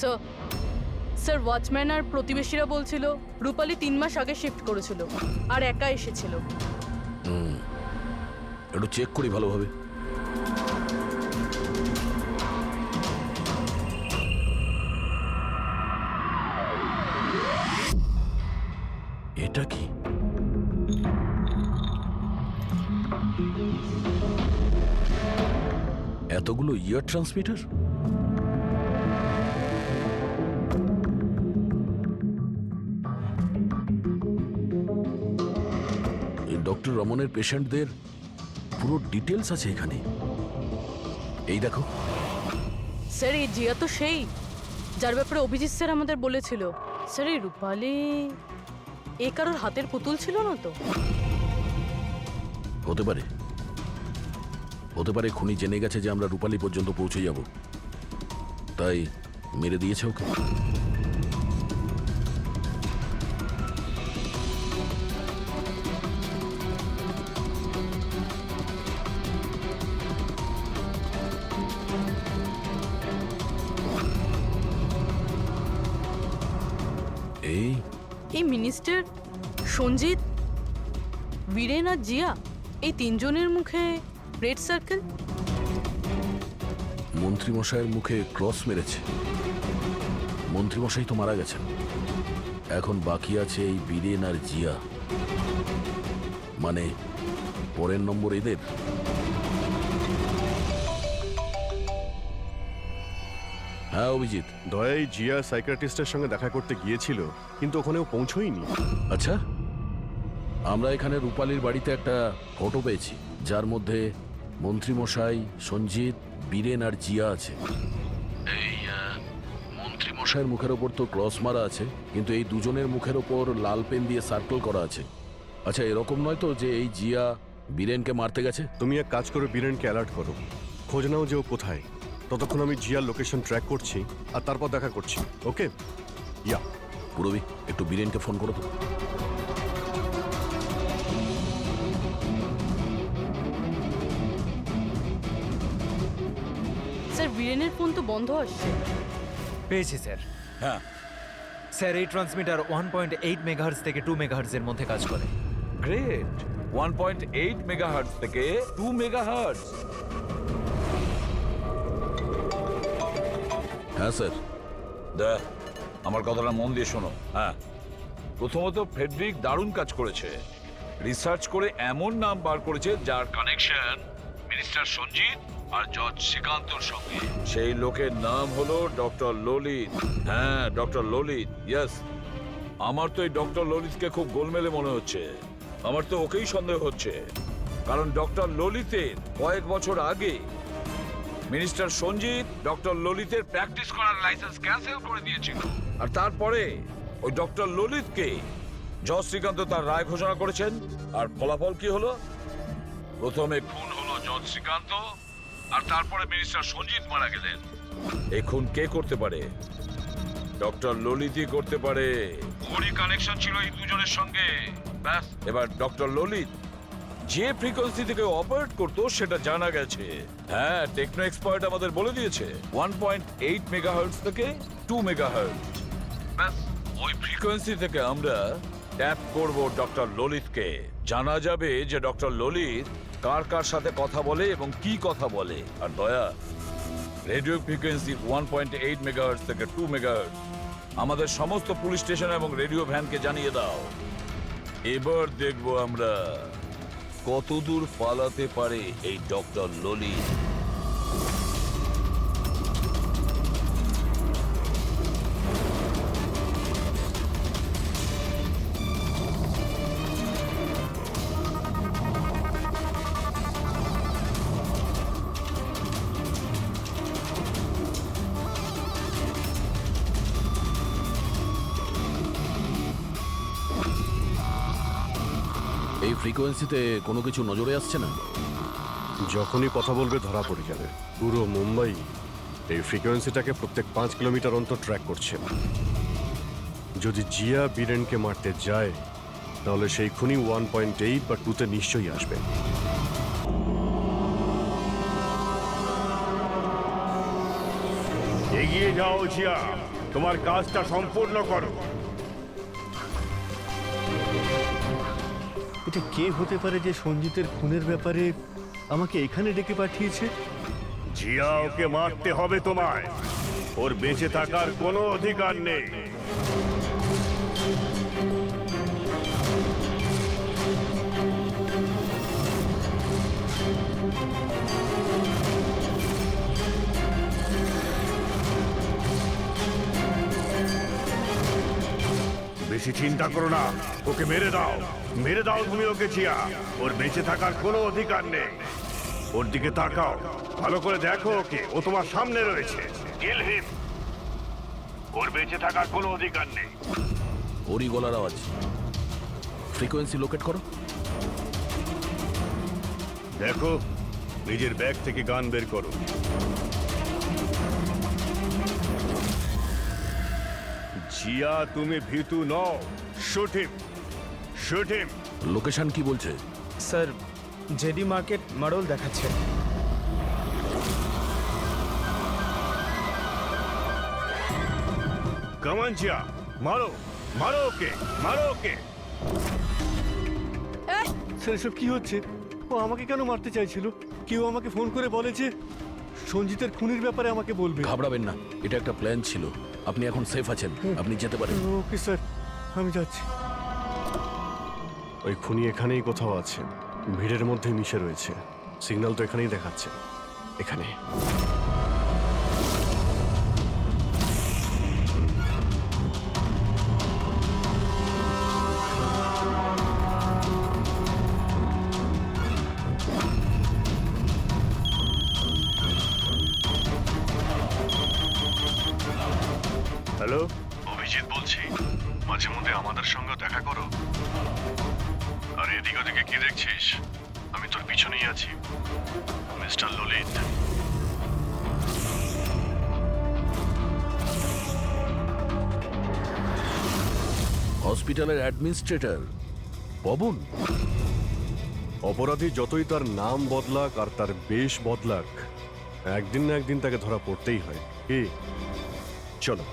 Sir sir watchman আর প্রতিবেশীরা বলছিল, রূপালি তিন মাস আগে শিফট করেছিল, আর একা এসেছিল। একটু চেক করি ভালোভাবে। এটা কি? এতগুলো ইয়ার ট্রান্সমিটার ডক্টর রমনের পেশেন্টদের পুরো ডিটেলস আছে এখানে। এই দেখো। স্যার এই জিয়া তো সেই যার ব্যাপারে অভিজিৎ স্যার আমাদের বলেছিল। স্যার এই রূপালি এ কারোর হাতের পুতুল ছিল না তো? হতে পারে। হতে পারে খুনি জেনে গেছে যে আমরা রূপালী পর্যন্ত পৌঁছে যাব। তাই মেরে দিয়েছে ওকে। এই মিনিস্টার সঞ্জিত, বীরেন আর জিয়া, এই তিনজনের মুখে রেড সার্কেল মন্ত্রীমশাইয়ের মুখে ক্রস মেরেছে। মন্ত্রীমশাই তো মারা গেছেন। এখন বাকি আছে এই বীরেন আর জিয়া। মানে পরের নম্বর এদের। হ্যাঁ অভিজিৎ। দয়াই জিয়া সাইকিয়াট্রিস্টের সঙ্গে দেখা করতে গিয়েছিল কিন্তু ওখানেও পৌঁছয়নি। আচ্ছা আমরা এখানে রূপালীর বাড়িতে একটা ফটো পেয়েছি যার মধ্যে মন্ত্রীমশাই সঞ্জিত বীরেন আর জিয়া আছে। এই মন্ত্রীমশাইয়ের মুখের ওপর তো ক্রস মারা আছে কিন্তু এই দুজনের মুখের ওপর লাল পেন দিয়ে সার্কেল করা আছে। আচ্ছা এরকম নয় তো যে এই জিয়া বীরেনকে মারতে গেছে? তুমি এক কাজ করে বীরেনকে অ্যালার্ট করো। খোঁজ নাও যে ও কোথায়। ততক্ষণ আমি জিয়ার লোকেশন ট্র্যাক করছি আর তারপর দেখা করছি। ওকে ইয়া পুরবি একটু বীরেনকে ফোন করো তো। স্যার বীরেনের ফোন তো বন্ধ আসছে। পেয়েছি স্যার। হ্যাঁ। স্যার এই transmitter one point eight megahertz থেকে টু মেগাহার্সের মধ্যে কাজ করে। Great one point eight megahertz থেকে টু মেগাহার্টজ হ্যাঁ স্যার। দেখ আমার কথাটা মন দিয়ে শোনো। হ্যাঁ। প্রথমত ফেডরিক দারুণ কাজ করেছে। রিসার্চ করে এমন নাম বার করেছে যার কানেকশন মিনিস্টার সঞ্জিত আর জজ শ্রীকান্তর সঙ্গে। সেই লোকের নাম হলো ডক্টর ললিত। হ্যাঁ ডক্টর ললিত ইয়েস আমার তো এই ডক্টর ললিতকে খুব গোলমেলে মনে হচ্ছে। আমার তো ওকেই সন্দেহ হচ্ছে। কারণ ডক্টর ললিতের কয়েক বছর আগে মিনিস্টার সঞ্জিত, ডক্টর ললিতের প্র্যাকটিস করার লাইসেন্স ক্যান্সেল করে দিয়েছিল। আর তারপরে ওই ডক্টর ললিতকে জজ শ্রীকান্ত তার রায় ঘোষণা করেছেন। আর ফলাফল কি হলো? প্রথমে খুন হলো জজ শ্রীকান্ত আর তারপরে মিনিস্টার সঞ্জিত মারা গেলেন। এই খুন কে করতে পারে? ডক্টর ললিতই করতে পারে। ওরই কানেকশন ছিল এই দুজনের সঙ্গে। ব্যাস, এবার ডক্টর ললিত যে ফ্রিকোয়েন্সি থেকে অপারেট করতো, সেটা জানা গেছে। হ্যাঁ টেকনো এক্সপার্ট আমাদের বলে দিয়েছে ওয়ান পয়েন্ট এইট মেগাহার্টজ থেকে টু মেগাহার্টজ ব্যাস, ওই ফ্রিকোয়েন্সি থেকে আমরা ট্যাপ করব ডক্টর ললিতকে জানা যাবে যে ডক্টর ললিত কার কার সাথে কথা বলে এবং কি কথা বলে। আর Daya radio frequency one point eight megahertz থেকে টু মেগাহার্টজ আমাদের সমস্ত পুলিশ স্টেশন এবং রেডিও ভ্যানকে জানিয়ে দাও। এবার দেখব আমরা কতদূর পালাতে পারে এই ডক্টর ললিত? ফ্রিকোয়েন্সিতে কোনো কিছু নজরে আসছে না? যখনই কথা বলবে ধরা পড়ে যাবে। পুরো মুম্বাই এই ফ্রিকোয়েন্সিটাকে প্রত্যেক পাঁচ কিলোমিটার অন্তর ট্র্যাক করছে। যদি জিয়া বীরেনকে মারতে যায় তাহলে সেই খুনি ওয়ান পয়েন্ট এইট বা টুতে নিশ্চয়ই আসবে। এগিয়ে যাও জিয়া। তোমার কাজটা সম্পূর্ণ করো। এটা কে হতে পারে যে সঞ্জিতের খুনের ব্যাপারে আমাকে এখানে ডেকে পাঠিয়েছে? জিয়া, ওকে মারতে হবে তোমায়। ওর বেঁচে থাকার কোনো অধিকার নেই। বেশি চিন্তা করো না, ওকে মেরে দাও। মেরে দাও তুমি ওকে জিয়া ওর বেঁচে থাকার কোনো অধিকার নেই। ওর দিকে তাকাও। ভালো করে দেখো ওকে। ও তোমার সামনে রয়েছে। কিল হিম ওর বেঁচে থাকার কোনো অধিকার নেই। ওরই গলার আওয়াজ। ফ্রিকোয়েন্সি লোকেট করো। দেখো নিজের ব্যাগ থেকে গান বের করো। জিয়া তুমি ভীতু নও। শুট শুট হিম লোকেশন কি বলছে? স্যার জেডি মার্কেট মডেল দেখাচ্ছে। কামান জিয়া মারো মারো ওকে মারো ওকে স্যার এসব কি হচ্ছে? ও আমাকে কেন মারতে চাইছিল? কেউ আমাকে ফোন করে বলে যে সঞ্জিতের খুনের ব্যাপারে আমাকে বলবে। ঘাবড়াবেন না এটা একটা প্ল্যান ছিল। আপনি এখন সেফ আছেন আপনি যেতে পারেন। ওকে স্যার আমি যাচ্ছি। ওই খুনি এখানেই কোথাও আছে ভিড়ের মধ্যে মিশে রয়েছে। সিগন্যাল তো এখানেই দেখাচ্ছে। এখানে। হসপিটালের অ্যাডমিনিস্ট্রেটর। পবন? অপরাধী যতই তার নাম বদলাক আর তার বেশ বদলাক, একদিন না একদিন তাকে ধরা পড়তেই হয়। এ চলো।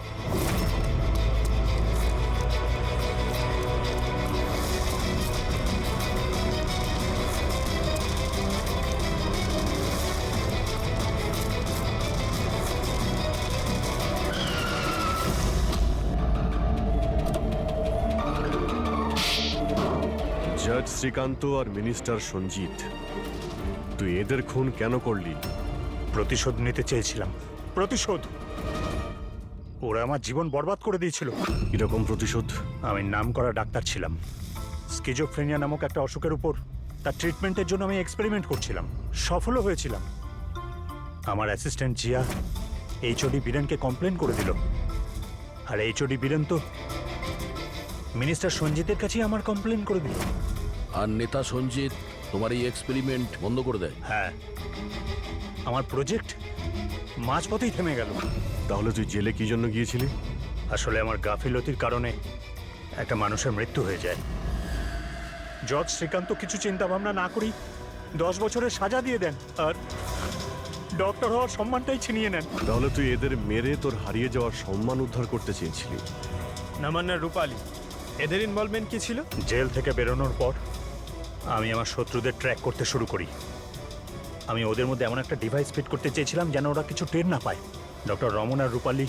শ্রীকান্ত আর মিনিস্টার সঞ্জিত। তুই এদের খুন কেন করলি? প্রতিশোধ নিতে চেয়েছিলাম। প্রতিশোধ! ওরা আমার জীবন বরবাদ করে দিয়েছিল। কীরকম প্রতিশোধ? আমি নাম করা ডাক্তার ছিলাম। স্কিজোফ্রেনিয়া নামক একটা অসুখের উপর তার ট্রিটমেন্টের জন্য আমি এক্সপেরিমেন্ট করছিলাম। সফলও হয়েছিলাম। আমার অ্যাসিস্ট্যান্ট জিয়া এইচওডি বীরেনকে কমপ্লেন করে দিল। আর এইচওডি বীরেন তো মিনিস্টার সঞ্জিতের কাছেই আমার কমপ্লেন করে দিল। আর নেতা সঞ্জিত তোমার এই এক্সপেরিমেন্ট বন্ধ করে দেয়। হ্যাঁ। আমার প্রজেক্ট মাঝপথেই থেমে গেল। তাহলে তুই জেলে কি জন্য গিয়েছিলি? আসলে আমার গাফিলতির কারণে একটা মানুষের মৃত্যু হয়ে যায়। জজ শ্রীকান্ত কিছু চিন্তা ভাবনা না করি দশ বছরের সাজা দিয়ে দেন আর ডক্টর হওয়ার সম্মানটাই ছিনিয়ে নেন। তাহলে তুই এদের মেরে তোর হারিয়ে যাওয়ার সম্মান উদ্ধার করতে চেয়েছিলি? নামান্না রূপালী এদের ইনভলভমেন্ট কি ছিল? জেল থেকে বেরোনোর পর। আমি আমার শত্রুদের ট্র্যাক করতে শুরু করি। আমি ওদের মধ্যে এমন একটা ডিভাইস ফিট করতে চেয়েছিলাম যেন ওরা কিছু টের না পায়। ডক্টর রমন আর রূপালী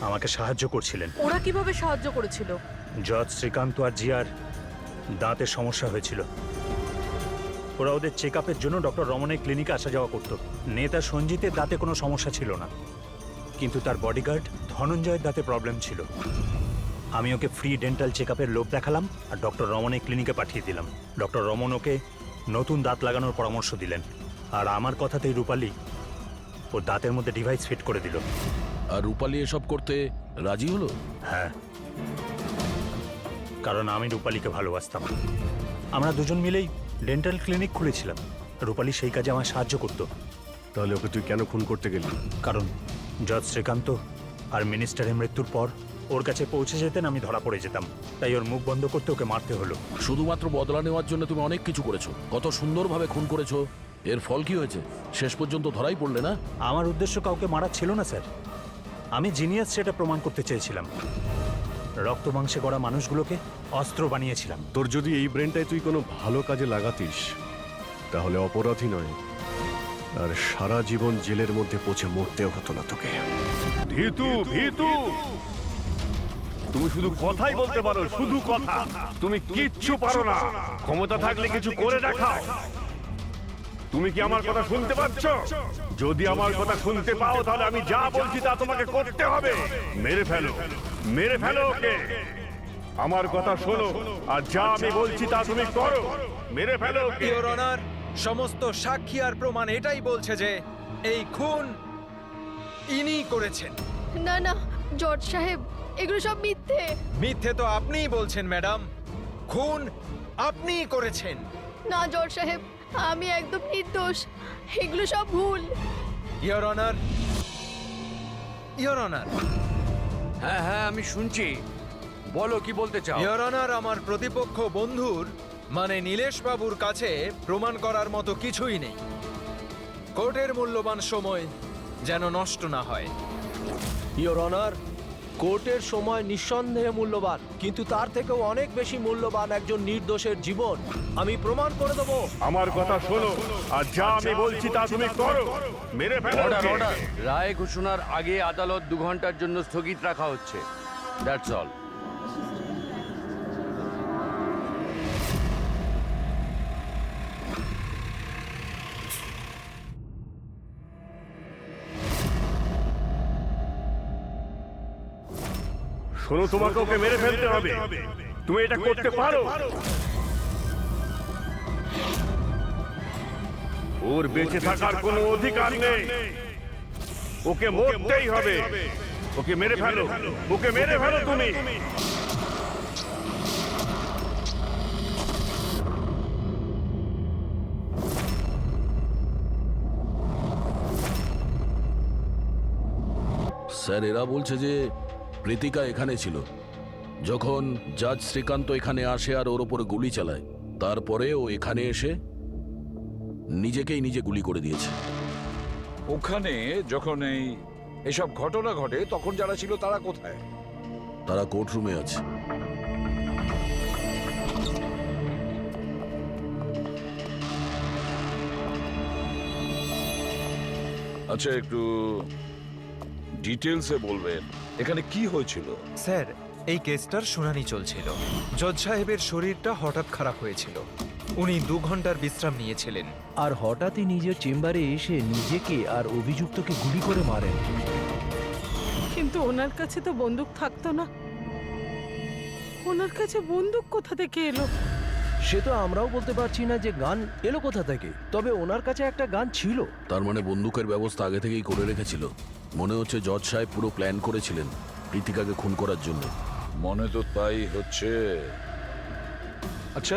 আমাকে সাহায্য করছিলেন। ওরা কীভাবে সাহায্য করেছিল? জজ শ্রীকান্ত আর জিয়ার দাঁতের সমস্যা হয়েছিল। ওরা ওদের চেক আপের জন্য ডক্টর রমনের ক্লিনিকে আসা যাওয়া করত। নেতা সঞ্জিতের দাঁতে কোনো সমস্যা ছিল না। কিন্তু তার বডিগার্ড ধনঞ্জয়ের দাঁতে প্রবলেম ছিল। আমি ওকে ফ্রি ডেন্টাল চেক আপের লোভ দেখালাম আর ডক্টর রমনের ক্লিনিকে পাঠিয়ে দিলাম। ডক্টর রমন ওকে নতুন দাঁত লাগানোর পরামর্শ দিলেন। আর আমার কথাতেই রূপালী ও দাঁতের মধ্যে ডিভাইস ফিট করে দিল। আর রূপালী এসব করতে রাজি হলো? হ্যাঁ। কারণ আমি রূপালীকে ভালোবাসতাম। আমরা দুজন মিলেই ডেন্টাল ক্লিনিক খুলেছিলাম। রূপালী সেই কাজে আমার সাহায্য করত। তাহলে ওকে তুই কেন খুন করতে গেলি? কারণ জজ শ্রীকান্ত আর মিনিস্টারের মৃত্যুর পর ওর কাছে পৌঁছে যেতেন আমি ধরা পড়ে যেতাম। তাই ওর মুখ বন্ধ করতে ওকে মারতে হলো। শুধুমাত্র বদলা নেওয়ার জন্য তুমি অনেক কিছু করেছ। কত সুন্দরভাবে খুন করেছ। এর ফল কি হয়েছে? শেষ পর্যন্ত ধরাই পড়লে না? আমার উদ্দেশ্য কাউকে মারা ছিল না স্যার। আমি জিনিয়াস সেটা প্রমাণ করতে চেয়েছিলাম। রক্ত মাংসে গড়া মানুষগুলোকে অস্ত্র বানিয়েছিলাম। তোর যদি এই ব্রেনটাই তুই কোনো ভালো কাজে লাগাতিস তাহলে অপরাধী নয়। আর সারা জীবন জেলের মধ্যে পচে মরতেও হতো না তোকে। ভিতু ভিতু তুমি শুধু কথাই বলতে পারো শুধু কথা। তুমি কিচ্ছু পারো না। ক্ষমতা থাকলে কিছু করে দেখাও। তুমি কি আমার কথা শুনতে পাচ্ছ? যদি আমার কথা শুনতে পাও তাহলে আমি যা বলছি তা তোমাকে করতে হবে। মেরে ফেলো মেরে ফেলো ওকে। আমার কথা শোনো আর যা আমি বলছি তা তুমি করো। মেরে ফেলো ইওর অনার সমস্ত সাক্ষী আর প্রমাণ এটাই বলছে যে এই খুন ইনি করেছেন। না না জর্জ সাহেব এগুলো সব মিথ্যে। মিথ্যে তো আপনিই বলছেন ম্যাডাম। খুন আপনিই করেছেন। না জর্জ সাহেব আমি একদম নির্দোষ। এগুলো সব ভুল। Your honour your honour. হ্যাঁ হ্যাঁ আমি শুনছি। বলো কি বলতে চাও? ইওর অনার আমার প্রতিপক্ষ বন্ধুর মানে নীলেশ বাবুর কাছে প্রমাণ করার মতো কিছুই নেই। কোর্টের মূল্যবান সময় যেন নষ্ট না হয়। ইয়োর অনার কোর্টের সময় নিঃসন্দেহে মূল্যবান কিন্তু তার থেকেও অনেক বেশি মূল্যবান একজন নির্দোষের জীবন। আমি প্রমাণ করে দেবো। আমার কথা শোনো আর যা আমি বলছি তা তুমি করো। মেরে ফেলো ওকে। রায় ঘোষণার আগে আদালত দু ঘণ্টার জন্য স্থগিত রাখা হচ্ছে। দ্যাটস অল শোনো তোমাকে ওকে মেরে ফেলতে হবে। তুমি এটা করতে পারো। ওর বেঁচে থাকার কোনো অধিকার নেই। ওকে মরতেই হবে। ওকে মেরে ফেলো। ওকে মেরে ফেলো তুমি। স্যার এরা বলছে যে প্রীতিকা এখানে ছিল। যখন জাজ শ্রীকান্ত এখানে আসে আর ওর ওপরে গুলি চালায় তারপরে ও এখানে এসে নিজেকেই নিজে গুলি করে দিয়েছে। ওখানে যখন এই এসব ঘটনা ঘটে তখন যারা ছিল তারা কোথায়? তারা কোর্টরুমে আছে। আচ্ছা একটু ডিটেলসে বলবেন। এখানে কি হয়েছিল? স্যার এই কেসটার শুনানি চলছিল। জজ সাহেবের শরীরটা হঠাৎ খারাপ হয়েছিল। উনি দু ঘণ্টার বিশ্রাম নিয়েছিলেন। আর হঠাৎই নিজের চেম্বারে এসে নিজেকে আর অভিযুক্তকে গুলি করে মারেন। কিন্তু ওনার কাছে তো বন্দুক থাকতো না। ওনার কাছে বন্দুক কোথা থেকে এলো? সে তো আমরাও বলতে পারছি না যে গান এলো কোথা থেকে তবে ওনার কাছে একটা গান ছিল। তার মানে বন্দুকের ব্যবস্থা আগে থেকেই করে রেখেছিল। মনে হচ্ছে জজ সাহেব পুরো প্ল্যান করেছিলেন প্রীতিকাকে খুন করার জন্য। মনে তো তাই হচ্ছে। আচ্ছা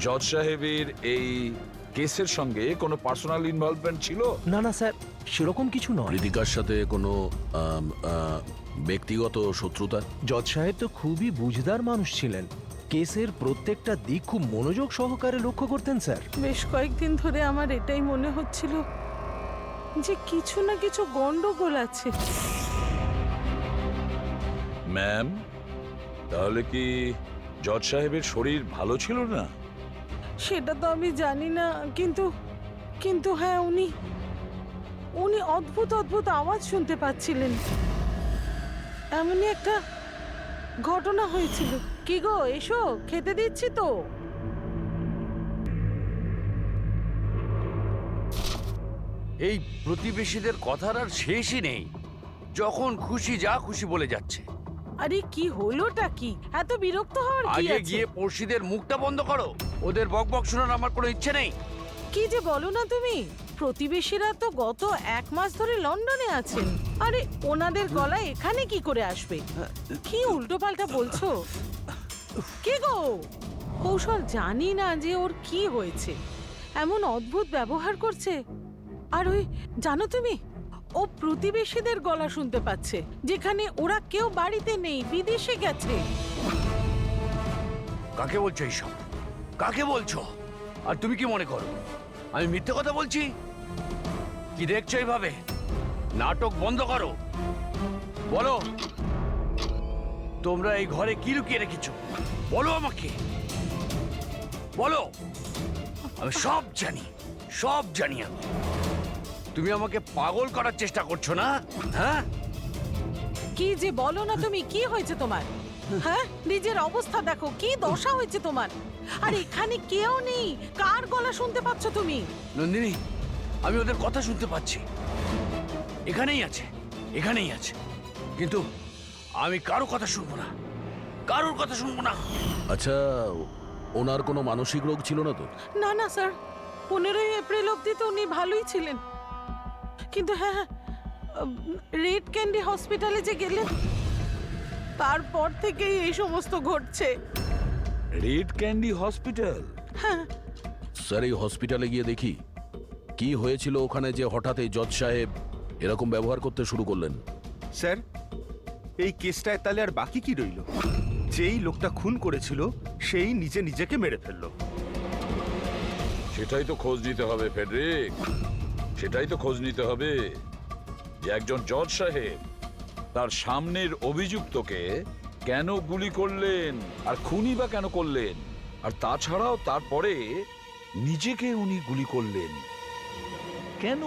জজ সাহেবের এই কেসের সঙ্গে কোনো পার্সোনাল ইনভলভমেন্ট ছিল? না না স্যার সেরকম কিছু নয়। প্রীতিকার সাথে কোনো আম, আহ, ব্যক্তিগত শত্রুতা? জজ সাহেব তো খুবই বুঝদার মানুষ ছিলেন। কেসের প্রত্যেকটা দিক খুব মনোযোগ সহকারে লক্ষ্য করতেন স্যার। বেশ কয়েকদিন ধরে আমার এটাই মনে হচ্ছিল। যে কিছু না কিছু গন্ডগোল আছে। ম্যাম তাহলে কি জজ সাহেবের শরীর ভালো ছিল না? সেটা তো আমি জানি না কিন্তু কিন্তু হ্যাঁ উনি উনি অদ্ভুত অদ্ভুত আওয়াজ শুনতে পাচ্ছিলেন। এমনই একটা ঘটনা হয়েছিল। কি গো এসো খেতে দিচ্ছি তো। এই প্রতিবেশীদের কথার আর শেষই নেই। যখন খুশি যা খুশি বলে যাচ্ছে। আরে কি হলোটা কি? এত বিরক্ত হওয়ার কি আগে আছে? গিয়ে পড়শিদের মুখটা বন্ধ করো। ওদের বক বক শোনার আমার কোনো ইচ্ছে নেই। কি যে বলো না তুমি? প্রতিবেশীরা তো গত এক মাস ধরে লন্ডনে আছেন। আরে ওনাদের গলা এখানে কি করে আসবে? কি উল্টো পাল্টা বলছো? কে গো? কৌশল জানি না যে ওর কি হয়েছে। এমন অদ্ভুত ব্যবহার করছে। আর ওই, জানো তুমি? ও প্রতিবেশীদের গলা শুনতে পাচ্ছে, যেখানে ওরা কেউ বাড়িতে নেই, বিদেশে গেছে। কাকে বলছো এইসব? কাকে বলছো? আর তুমি কি মনে করো? আমি মিথ্যে কথা বলছি? কি দেখছ এইভাবে? নাটক বন্ধ করো। বলো, তোমরা এই ঘরে কি লুকিয়ে রেখেছো? বলো আমাকে। বলো। আমি সব জানি সব জানি আমি। তুমি আমাকে পাগল করার চেষ্টা করছ না? হ্যাঁ? কি যে বলো না তুমি কি হয়েছে তোমার? হ্যাঁ? নিজের অবস্থা দেখো কি দশা হয়েছে তোমার? আর এখানে কেউ নেই কার গলা শুনতে পাচ্ছ তুমি? নন্দিনী আমি ওদের কথা শুনতে পাচ্ছি। এখানেই আছে এখানেই আছে। কিন্তু আমি কারও কথা শুনব না কারোর কথা শুনব না। আচ্ছা ওনার কোনো মানসিক রোগ ছিল না তো? না না স্যার। পনেরোই এপ্রিল অব্দি তো উনি ভালোই ছিলেন। কিন্তু হ্যাঁ হ্যাঁ রেড ক্যান্ডি হসপিটালে যে গেলেন তারপর থেকেই এই সমস্ত ঘটছে। Red candy hospital? হ্যাঁ। স্যার এই হসপিটালে গিয়ে দেখি কি হয়েছিল ওখানে যে হঠাৎ এই জজ সাহেব এরকম ব্যবহার করতে শুরু করলেন। স্যার এই কেসটায় তাহলে আর বাকি কি রইল? যেই লোকটা খুন করেছিল সেই নিজে নিজেকে মেরে ফেলল। সেটাই তো খোঁজ নিতে হবে ফেডরিক। সেটাই তো খোঁজ নিতে হবে। একজন জজ সাহেব তার সামনের অভিযুক্তকে কেন গুলি করলেন, আর খুনি বা কেন করলেন, আর তাছাড়াও তারপরে নিজেকে উনি গুলি করলেন। কেন?